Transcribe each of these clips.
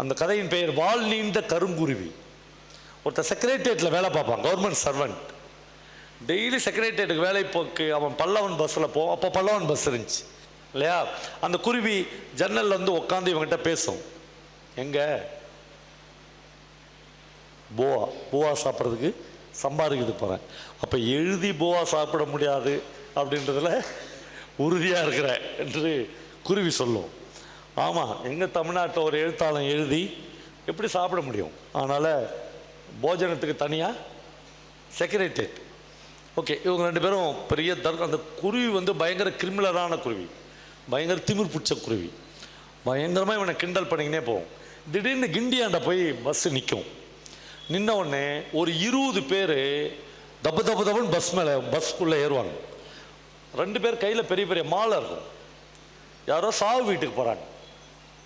அந்த கதையின் பெயர் வால் நீண்ட கருங்குருவி. ஒருத்தர் செக்ரட்டரியேட்டில் வேலை பார்ப்பான் கவர்மெண்ட் சர்வெண்ட் டெய்லி செக்ரட்டரியேட்டுக்கு வேலை போக்கு அவன் பல்லவன் பஸ்ஸில் போவோம் அப்போ பல்லவன் பஸ் இருந்துச்சு. இல்லையா? அந்த குருவி ஜன்னல்ல வந்து உட்காந்து இவங்கிட்ட பேசும். எங்கே? போவா போவா சாப்பிட்றதுக்கு சம்பாதிக்கிறது போகிறேன் அப்போ எழுதி போவா சாப்பிட முடியாது அப்படின்றதுல உறுதியாக இருக்கிறேன் என்று குருவி சொல்லும். ஆமாம் எங்கள் தமிழ்நாட்டில் ஒரு எழுத்தாளன் எழுதி எப்படி சாப்பிட முடியும்? அதனால் போஜனத்துக்கு தனியாக செக்ரேட்டேட் ஓகே இவங்க ரெண்டு பேரும் பெரிய தர் அந்த குருவி வந்து பயங்கர கிரிமினலான குருவி. பயங்கர திமிர் பிடிச்ச குருவி. பயங்கரமாக இவனை கிண்டல் பண்ணிக்கினே போவோம் திடீர்னு கிண்டியாண்ட போய் பஸ்ஸு நிற்கும் நின்ன உடனே ஒரு இருபது பேர் தப்பு தப்பு தப்புன்னு பஸ் மேலே பஸ்க்குள்ளே ஏறுவாங்க. ரெண்டு பேர் கையில் பெரிய பெரிய மாலை இருக்கும். யாரோ சாவு வீட்டுக்கு போகிறாங்க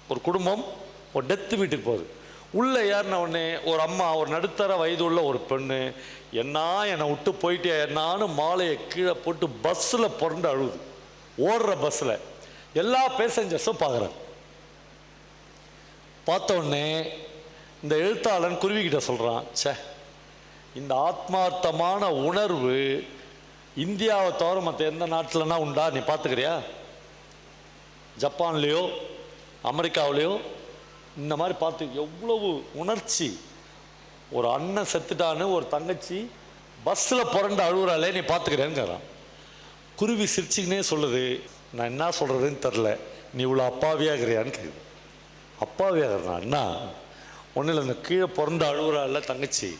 ஒரு குடும்பம் ஒரு டெத்து வீட்டுக்கு போகுது. உள்ளே ஏறின உடனே ஒரு அம்மா ஒரு நடுத்தர வயது உள்ள ஒரு பெண்ணு என்ன என்னை விட்டு போயிட்டே என்னான்னு மாலையை கீழே போட்டு பஸ்ஸில் புரண்டு அழுகுது ஓடுற பஸ்ஸில் எல்லா பேசஞ்சர்ஸும் பார்க்குறாங்க பார்த்த உடனே இந்த எழுத்தாளன் குருவிக்கிட்ட சொல்கிறான் ச்சே இந்த ஆத்மார்த்தமான உணர்வு இந்தியாவை தவிர மற்ற எந்த நாட்டிலனா உண்டா? நீ பார்த்துக்கிறியா? ஜப்பான்லேயோ அமெரிக்காவிலேயோ இந்த மாதிரி பார்த்து எவ்வளவு உணர்ச்சி. ஒரு அண்ணன் செத்துட்டான்னு ஒரு தங்கச்சி பஸ்ஸில் புரண்டு அழுகுறாளே நீ பார்த்துக்கிறேங்கிறான் குருவி சிரிச்சுக்கினே சொல்லுது நான் என்ன சொல்கிறதுன்னு தெரில நீ இவ்வளோ அப்பாவியாகிறியான்னு கேட்குது அப்பாவியாகிறனா அண்ணா ஒன்றும் இல்லை இந்த கீழே பிறந்து அழுகுறாள் தங்கச்சி.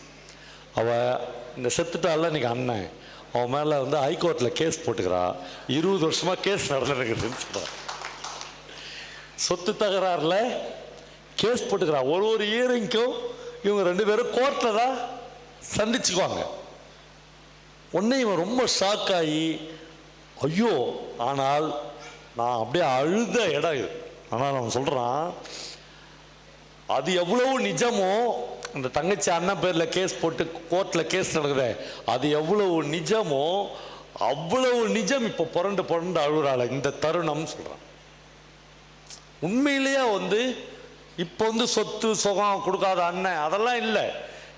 அவள் இந்த செத்துட்டால இன்றைக்கி அண்ணன். அவன் மேலே வந்து ஹைகோர்ட்டில் கேஸ் போட்டுக்கிறா இருபது வருஷமாக கேஸ் நடந்துருக்குதுன்னு சொல்கிறான் சொத்து தகராறில் கேஸ் போட்டுக்கிறா. ஒரு ஒரு இயரிங்க்கும் இவங்க ரெண்டு பேரும் கோர்ட்டில் தான் சந்திச்சுக்குவாங்க. உடனே இவன் ரொம்ப ஷாக் ஆகி ஐயோ ஆனால் நான் அப்படியே அழுத இடம் இது. ஆனால் அவன் சொல்கிறான் அது எவ்வளவு நிஜமோ அந்த தங்கச்சி அண்ணன் பேரில் கேஸ் போட்டு கோர்ட்டில் கேஸ் நடக்குதே அது எவ்வளவு நிஜமோ அவ்வளவு நிஜம் இப்போ புரண்டு புரண்டு அழுகிறாள் இந்த தருணம் சொல்கிறான் உண்மையிலேயே வந்து இப்போ வந்து சொத்து சுகம் கொடுக்காத அண்ணன் அதெல்லாம் இல்லை.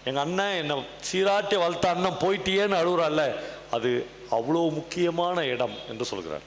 எங்கள் அண்ணன் என்னை சீராட்டி வளர்த்த அண்ணன் போயிட்டியேன்னு அழுகுறாள் அது அவ்வளோ முக்கியமான இடம் என்று சொல்கிறார்.